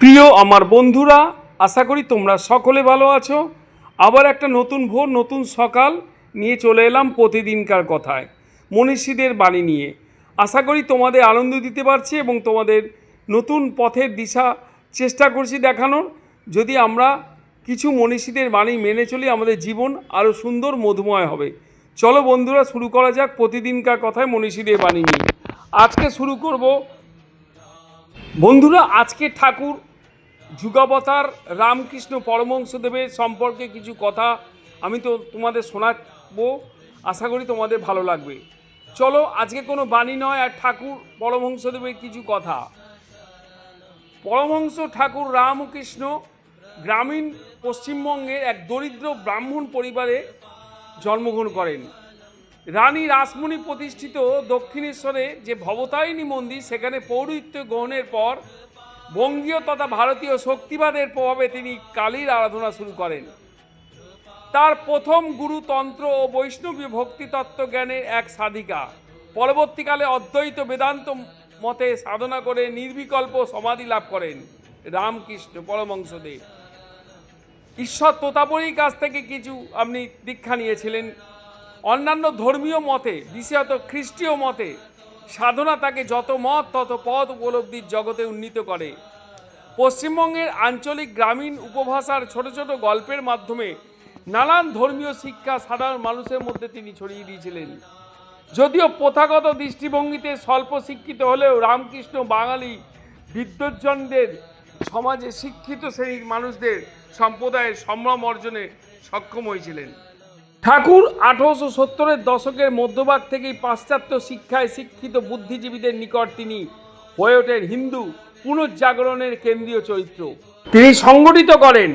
প্রিয় আমার বন্ধুরা, আশা করি তোমরা সকলে ভালো আছো। আবার একটা নতুন ভোর, নতুন সকাল নিয়ে চলে এলাম প্রতিদিনকার কথায়, মনীষীদের বাণী নিয়ে। আশা করি তোমাদের আনন্দ দিতে পারছি এবং তোমাদের নতুন পথের দিশা চেষ্টা করছি দেখানোর। যদি আমরা কিছু মনীষীদের বাণী মেনে চলি, আমাদের জীবন আরও সুন্দর, মধুময় হবে। চলো বন্ধুরা, শুরু করা যাক প্রতিদিনকার কথায় মনীষীদের বাণী নিয়ে। আজকে শুরু করব। বন্ধুরা, আজকে ঠাকুর যুগাবতার রামকৃষ্ণ পরমহংসদেবের সম্পর্কে কিছু কথা আমি তো তোমাদের শোনাবো। আশা করি তোমাদের ভালো লাগবে। চলো, আজকে কোনো বাণী নয় আর ঠাকুর পরমহংসদেবের কিছু কথা। পরমহংস ঠাকুর রামকৃষ্ণ গ্রামীণ পশ্চিমবঙ্গের এক দরিদ্র ব্রাহ্মণ পরিবারে জন্মগ্রহণ করেন। রানী রাসমণি প্রতিষ্ঠিত দক্ষিণেশ্বরে যে ভবতারিণী মন্দির, সেখানে পৌরহিত্য গ্রহণের পর বঙ্গীয় তথা ভারতীয় শক্তিবাদের প্রভাবে তিনি কালীর আরাধনা শুরু করেন। তার প্রথম গুরু তন্ত্র ও বৈষ্ণবী ভক্তিতত্ত্ব জ্ঞানের এক সাধিকা। পরবর্তীকালে অদ্বৈত বেদান্ত মতে সাধনা করে নির্বিকল্প সমাধি লাভ করেন রামকৃষ্ণ পরমংসদেব ঈশ্বর তোতাপরীর কাছ থেকে কিছু আপনি দীক্ষা নিয়েছিলেন। অন্যান্য ধর্মীয় মতে, বিশেষত খ্রিস্টীয় মতে সাধনা তাকে যত মত, তত পথ উপলব্ধির জগতে উন্নীত করে। পশ্চিমবঙ্গের আঞ্চলিক গ্রামীণ উপভাষার ছোট ছোট গল্পের মাধ্যমে নানান ধর্মীয় শিক্ষা সাধারণ মানুষের মধ্যে তিনি ছড়িয়ে দিয়েছিলেন। যদিও প্রথাগত দৃষ্টিভঙ্গিতে স্বল্প শিক্ষিত হলেও রামকৃষ্ণ বাঙালি বিদ্বজ্জনদের সমাজে শিক্ষিত শ্রেণির মানুষদের সম্প্রদায়ের সম্ভ্রম অর্জনে সক্ষম হয়েছিলেন। ঠাকুর আঠারোশো সত্তরের দশকের মধ্যভাগ থেকেই পাশ্চাত্য শিক্ষায় শিক্ষিত বুদ্ধিজীবীদের নিকট তিনি হয়ে ওঠেন হিন্দু পুনর্জাগরণের কেন্দ্রীয় চরিত্র। তিনি সংগঠিত করেন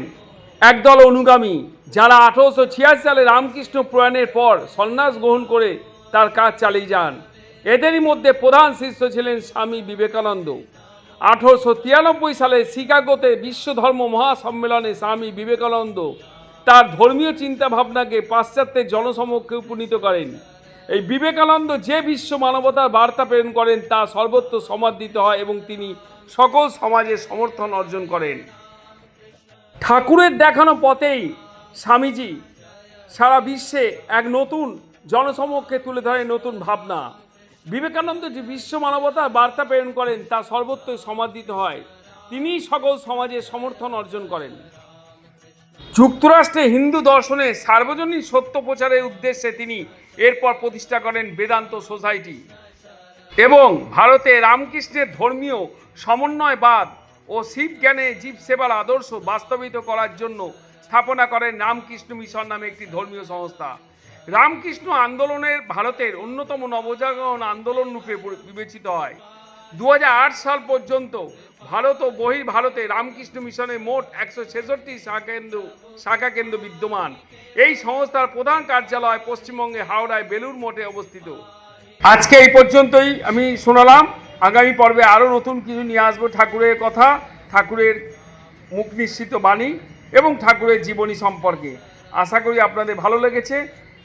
একদল অনুগামী যারা আঠারোশো ছিয়াশি সালে রামকৃষ্ণ প্রয়াণের পর সন্ন্যাস গ্রহণ করে তার কাজ চালিয়ে যান। এদেরই মধ্যে প্রধান শিষ্য ছিলেন স্বামী বিবেকানন্দ। আঠারোশো তিরানব্বই সালে শিকাগোতে বিশ্ব ধর্ম মহাসম্মেলনে স্বামী বিবেকানন্দ তার ধর্মীয় চিন্তাভাবনাকে পাশ্চাত্যের জনসমক্ষে উপনীত করেন। এই বিবেকানন্দ যে বিশ্ব মানবতার বার্তা প্রেরণ করেন, তা সর্বত্র সমাদৃত হয় এবং তিনি সকল সমাজের সমর্থন অর্জন করেন। ঠাকুরের দেখানো পথেই স্বামীজি সারা বিশ্বে এক নতুন জনসমক্ষে তুলে ধরেন নতুন ভাবনা। বিবেকানন্দ যে বিশ্ব মানবতার বার্তা প্রেরণ করেন, তা সর্বত্রই সমাদৃত হয়। তিনিই সকল সমাজের সমর্থন অর্জন করেন। যুক্তরাষ্ট্রে হিন্দু দর্শনে সার্বজনীন সত্য প্রচারের উদ্দেশ্যে তিনি এরপর প্রতিষ্ঠা করেন বেদান্ত সোসাইটি। এবং ভারতে রামকৃষ্ণের ধর্মীয় সমন্বয়বাদ ও শিব জ্ঞানে জীব সেবার আদর্শ বাস্তবিত করার জন্য স্থাপনা করেন রামকৃষ্ণ মিশন নামে একটি ধর্মীয় সংস্থা। রামকৃষ্ণ আন্দোলনের ভারতের অন্যতম নবজাগরণ আন্দোলন রূপে বিবেচিত হয়। দু হাজার আট সাল পর্যন্ত ভারত ও বহির ভারতে রামকৃষ্ণ মিশনের মোট একশো ছেষট্টি শাখাকেন্দ্র শাখা কেন্দ্র বিদ্যমান। এই সংস্থার প্রধান কার্যালয় পশ্চিমবঙ্গে হাওড়ায় বেলুর মঠে অবস্থিত। আজকে এই পর্যন্তই আমি শোনালাম। আগামী পর্বে আরও নতুন কিছু নিয়ে আসব ঠাকুরের কথা, ঠাকুরের মুখ নিশ্চিত বাণী এবং ঠাকুরের জীবনী সম্পর্কে। আশা করি আপনাদের ভালো লেগেছে।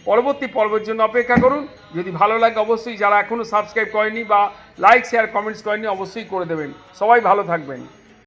পরবর্তী পর্বের জন্য অপেক্ষা করুন। যদি ভালো লাগে অবশ্যই যারা এখনও সাবস্ক্রাইব করেনি বা লাইক শেয়ার কমেন্টস করেনি অবশ্যই করে দেবেন। সবাই ভালো থাকবেন।